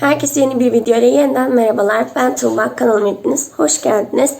Herkese yeni bir video ile yeniden merhabalar. Ben Tuğba, kanalıma hepiniz hoş geldiniz.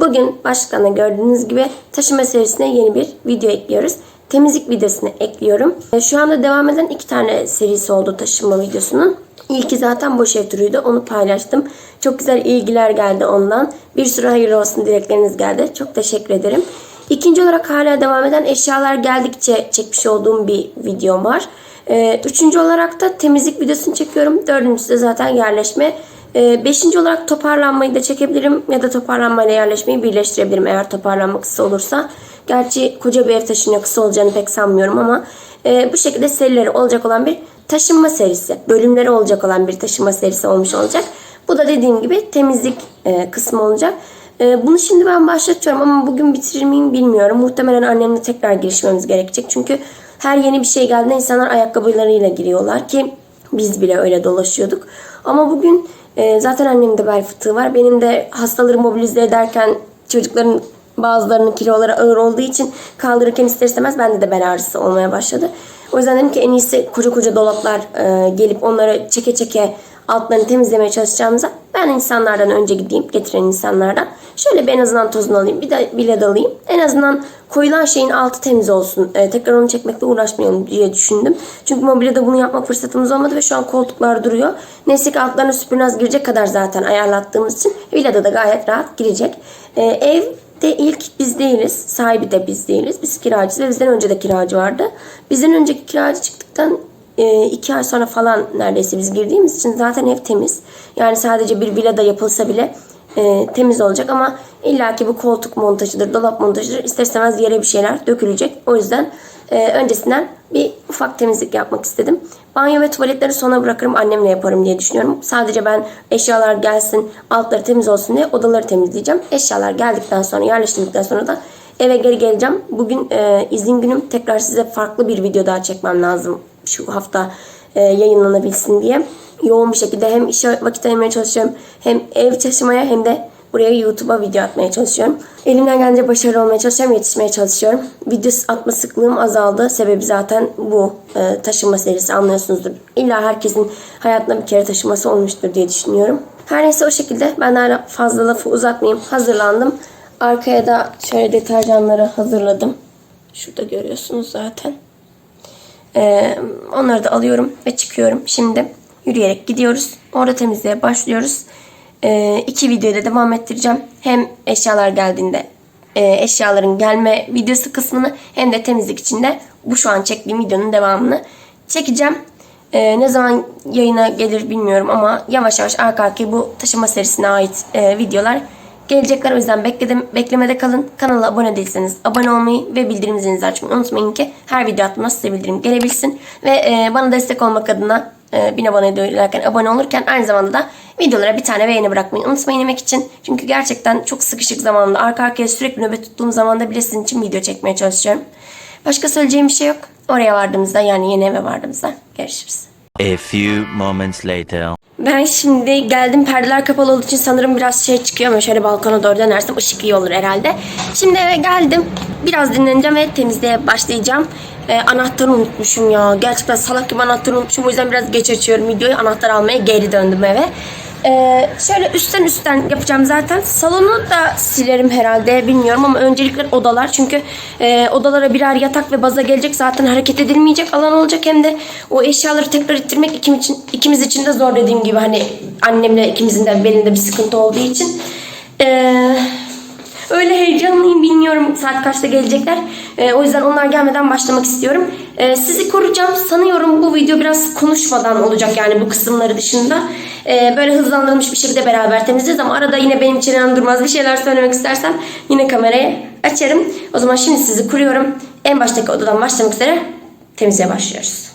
Bugün başlıklarında gördüğünüz gibi taşıma serisine yeni bir video ekliyoruz. Temizlik videosunu ekliyorum. E, Şu anda devam eden iki tane serisi oldu taşıma videosunun. İlki zaten boş ev turuydu. Onu paylaştım. Çok güzel ilgiler geldi ondan. Bir sürü hayırlı olsun dilekleriniz geldi. Çok teşekkür ederim. İkinci olarak hala devam eden eşyalar geldikçe çekmiş olduğum bir videom var. Ee, üçüncü olarak da temizlik videosunu çekiyorum. Dördüncüsü de zaten yerleşme. Ee, beşinci olarak toparlanmayı da çekebilirim ya da toparlanmayla yerleşmeyi birleştirebilirim eğer toparlanma kısa olursa. Gerçi koca bir ev taşınıyor kısa olacağını pek sanmıyorum ama e, bu şekilde serileri olacak olan bir taşınma serisi. Bölümleri olacak olan bir taşınma serisi olmuş olacak. Bu da dediğim gibi temizlik e, kısmı olacak. E, bunu şimdi ben başlatıyorum ama bugün bitirir miyim bilmiyorum. Muhtemelen annemle tekrar girişmemiz gerekecek. Çünkü her yeni bir şey geldiğinde insanlar ayakkabılarıyla giriyorlar ki biz bile öyle dolaşıyorduk. Ama bugün e, zaten annemin de bel fıtığı var. Benim de hastaları mobilize ederken çocukların bazılarının kiloları ağır olduğu için kaldırırken ister istemez bende de bel ağrısı olmaya başladı. O yüzden dedim ki en iyisi koca koca dolaplar e, gelip onları çeke çeke altlarını temizlemeye çalışacağımıza ben insanlardan önce gideyim getiren insanlardan. Şöyle bir en azından tozunu alayım bir de bile dalayım. En azından koyulan şeyin altı temiz olsun. E, tekrar onu çekmekle uğraşmayalım diye düşündüm. Çünkü mobilyada bunu yapmak fırsatımız olmadı ve şu an koltuklar duruyor. Neyse ki altlarına süpürnaz girecek kadar zaten ayarlattığımız için villada da gayet rahat girecek. E, ev de ilk biz değiliz. Sahibi de biz değiliz. Biz kiracıyız ve bizden önce de kiracı vardı. Bizden önceki kiracı çıktıktan e, iki ay sonra falan neredeyse biz girdiğimiz için zaten ev temiz. Yani sadece bir villada yapılsa bile e, temiz olacak ama illaki bu koltuk montajıdır, dolap montajıdır. İster yere bir şeyler dökülecek. O yüzden e, öncesinden bir ufak temizlik yapmak istedim. Banyo ve tuvaletleri sona bırakırım annemle yaparım diye düşünüyorum. Sadece ben eşyalar gelsin altları temiz olsun diye odaları temizleyeceğim. Eşyalar geldikten sonra yerleştirdikten sonra da eve geri geleceğim. Bugün e, izin günüm tekrar size farklı bir video daha çekmem lazım. Şu hafta e, yayınlanabilsin diye. Yoğun bir şekilde hem işe vakit ayırmaya çalışıyorum. Hem ev taşımaya hem de buraya YouTube'a video atmaya çalışıyorum. Elimden gelince başarılı olmaya çalışıyorum, yetişmeye çalışıyorum. Video atma sıklığım azaldı. Sebebi zaten bu e, taşıma serisi anlıyorsunuzdur. İlla herkesin hayatında bir kere taşıması olmuştur diye düşünüyorum. Her neyse o şekilde ben daha fazla lafı uzatmayayım. Hazırlandım. Arkaya da şöyle deterjanları hazırladım. Şurada görüyorsunuz zaten. Ee, onları da alıyorum ve çıkıyorum. Şimdi yürüyerek gidiyoruz. Orada temizliğe başlıyoruz. Ee, iki videoyu da devam ettireceğim. Hem eşyalar geldiğinde e, eşyaların gelme videosu kısmını hem de temizlik içinde bu şu an çektiğim videonun devamını çekeceğim. Ee, ne zaman yayına gelir bilmiyorum ama yavaş yavaş arka arkaya bu taşıma serisine ait e, videolar gelecekler. O yüzden bekledim, beklemede kalın. Kanala abone değilseniz abone olmayı ve bildirim zilinizi açmayı unutmayın ki her video attığımda size bildirim gelebilsin. Ve e, bana destek olmak adına e, bin abone ederken abone olurken aynı zamanda da videolara bir tane beğeni bırakmayı unutmayın yemek için. Çünkü gerçekten çok sıkışık zamanda arka arkaya sürekli nöbet tuttuğum zamanda bile sizin için video çekmeye çalışıyorum. Başka söyleyeceğim bir şey yok. Oraya vardığımızda yani yeni eve vardığımızda görüşürüz. A few moments later. Ben şimdi geldim perdeler kapalı olduğu için sanırım biraz şey çıkıyor ama şöyle balkona doğru dönersem ışık iyi olur herhalde. Şimdi eve geldim. Biraz dinleneceğim ve temizliğe başlayacağım. Ee, anahtarı unutmuşum ya. Gerçekten salak gibi anahtarı unutmuşum. O yüzden biraz geç açıyorum videoyu. Anahtar almaya geri döndüm eve. Ee, şöyle üstten üstten yapacağım zaten. Salonu da silerim herhalde bilmiyorum ama öncelikle odalar. Çünkü e, odalara birer yatak ve baza gelecek. Zaten hareket edilmeyecek alan olacak. Hem de o eşyaları tekrar ittirmek ikim için, ikimiz için de zor dediğim gibi. Hani annemle ikimizin de belinde bir sıkıntı olduğu için. Eee... Öyle heyecanlıyım bilmiyorum saat kaçta gelecekler. Ee, o yüzden onlar gelmeden başlamak istiyorum. Ee, sizi koruyacağım. Sanıyorum bu video biraz konuşmadan olacak yani bu kısımları dışında. Ee, böyle hızlandırılmış bir şekilde beraber temizleyeceğiz ama arada yine benim çenem durmaz bir şeyler söylemek istersem yine kamerayı açarım. O zaman şimdi sizi kuruyorum. En baştaki odadan başlamak üzere temizliğe başlıyoruz.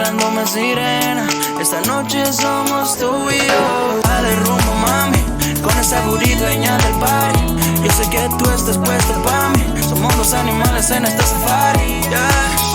bailándome sirena. Esta noche somos tú y yo. Dale rumbo, mami, con esa burrita del party. Yo sé que tú estás puesto pa' mí. Somos dos animales en este safari. Yeah.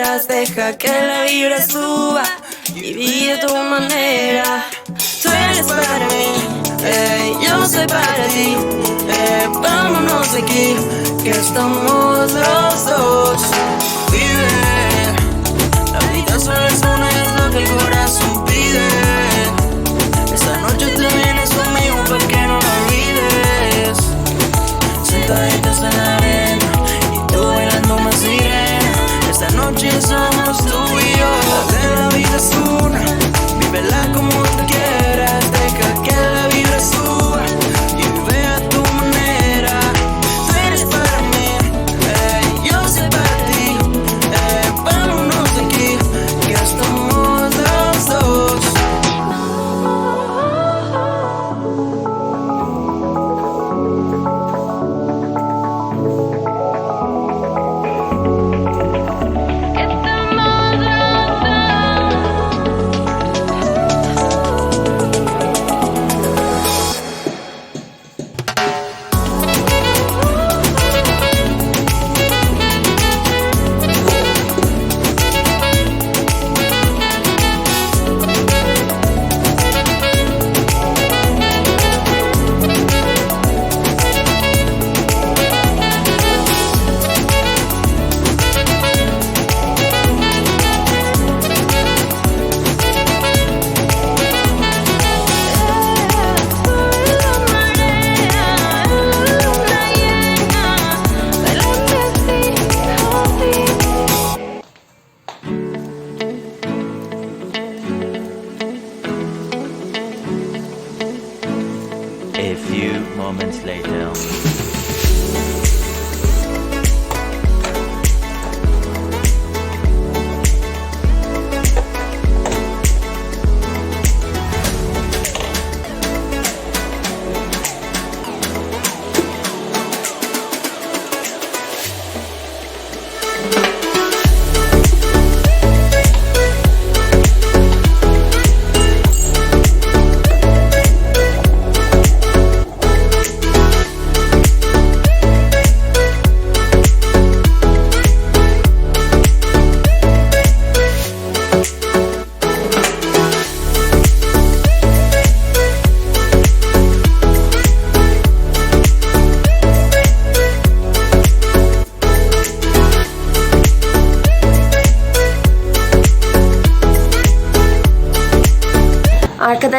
Deja que la vibra suba y vive tu manera. Tú eres para mí, eh, yo soy para ti, eh, vámonos aquí, que estamos los dos. Vive, la vida solo es una es lo que el corazón Eso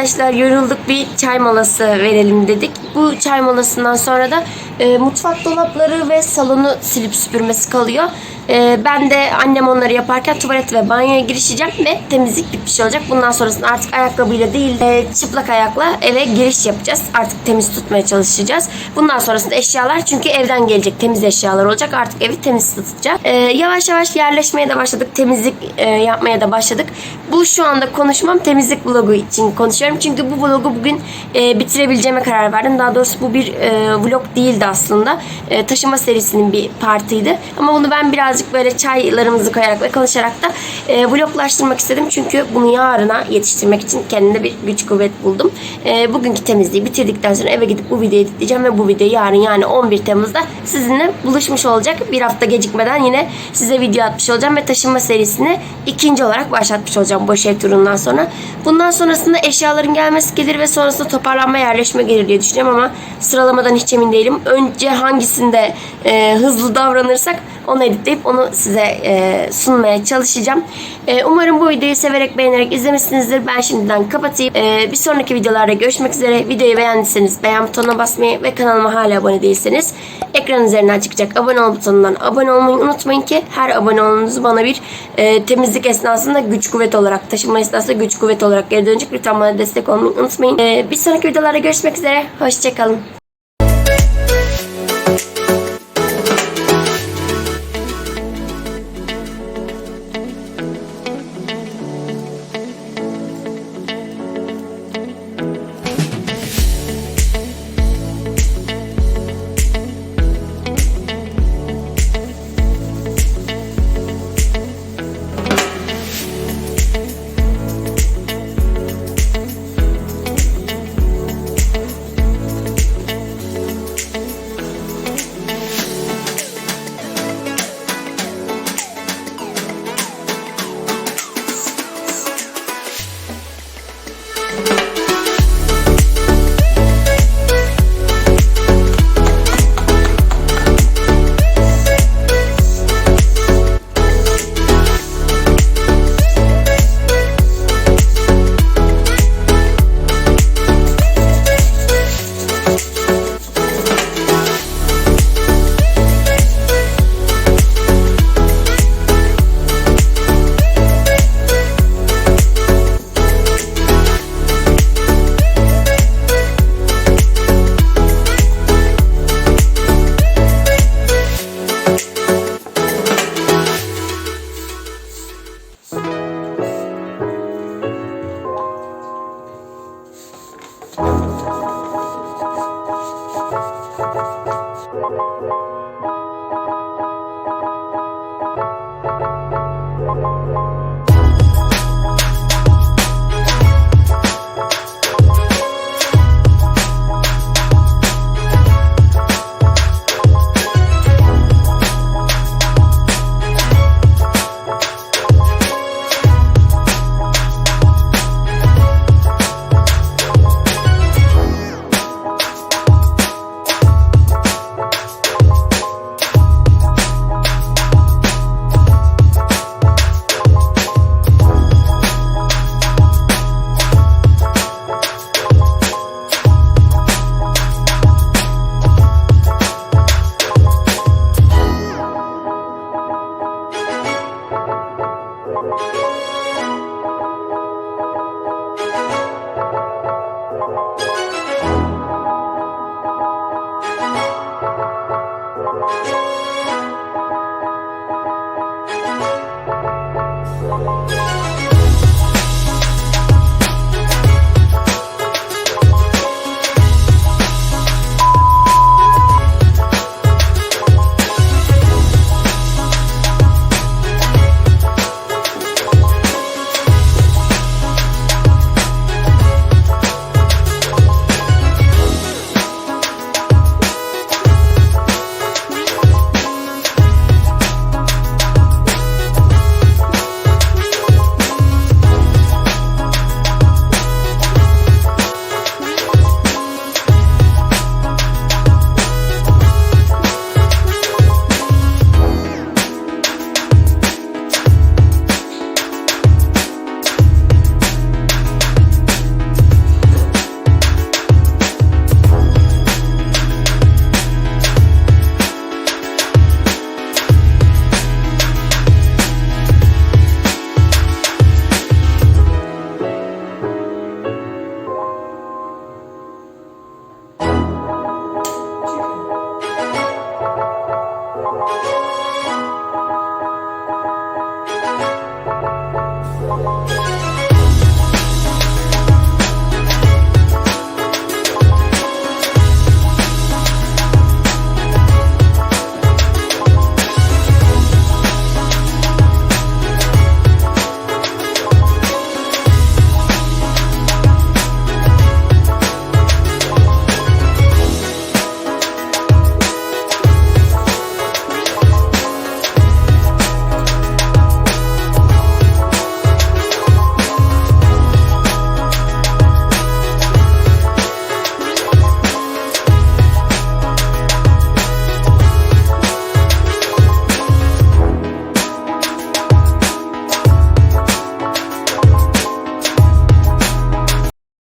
arkadaşlar yorulduk bir çay molası verelim dedik. Bu çay molasından sonra da e, mutfak dolapları ve salonu silip süpürmesi kalıyor. E, ben de annem onları yaparken tuvalet ve banyoya girişeceğim ve temizlik bitmiş olacak. Bundan sonrasında artık ayakkabıyla değil de çıplak ayakla eve giriş yapacağız. Artık temiz tutmaya çalışacağız. Bundan sonrasında eşyalar çünkü evden gelecek temiz eşyalar olacak. Artık evi temiz tutacağız. E, yavaş yavaş yerleşmeye de başladık. Temizlik e, yapmaya da başladık. Bu şu anda konuşmam temizlik vlogu için konuşuyorum. Çünkü bu vlogu bugün e, bitirebileceğime karar verdim. Daha doğrusu bu bir e, vlog değildi aslında. E, taşıma serisinin bir partiydi. Ama bunu ben birazcık böyle çaylarımızı koyarak ve konuşarak da e, vloglaştırmak istedim. Çünkü bunu yarına yetiştirmek için kendimde bir güç kuvvet buldum. E, bugünkü temizliği bitirdikten sonra eve gidip bu videoyu editleyeceğim ve bu videoyu yarın yani 11 Temmuz'da sizinle buluşmuş olacak. Bir hafta gecikmeden yine size video atmış olacağım ve taşınma serisini ikinci olarak başlatmış olacağım boş ev turundan sonra. Bundan sonrasında eşyaların gelmesi gelir ve sonrasında toparlanma yerleşme gelir diye düşünüyorum ama sıralamadan hiç emin değilim. Önce hangisinde e, hızlı davranırsak onu editleyip onu size e, sunmaya çalışacağım. E, umarım bu videoyu severek beğenerek izlemişsinizdir. Ben şimdiden kapatayım. E, bir sonraki videolarda görüşmek üzere. Videoyu beğendiyseniz beğen butonuna basmayı ve kanalıma hala abone değilseniz ekran üzerinden çıkacak abone ol butonundan abone olmayı unutmayın ki her abone olmanız bana bir e, temizlik esnasında güç kuvvet olarak taşınma esnasında güç kuvvet olarak geri dönecek. Lütfen bana destek olmayı unutmayın. E, bir sonraki videolarda görüşmek üzere. Hoşçakalın.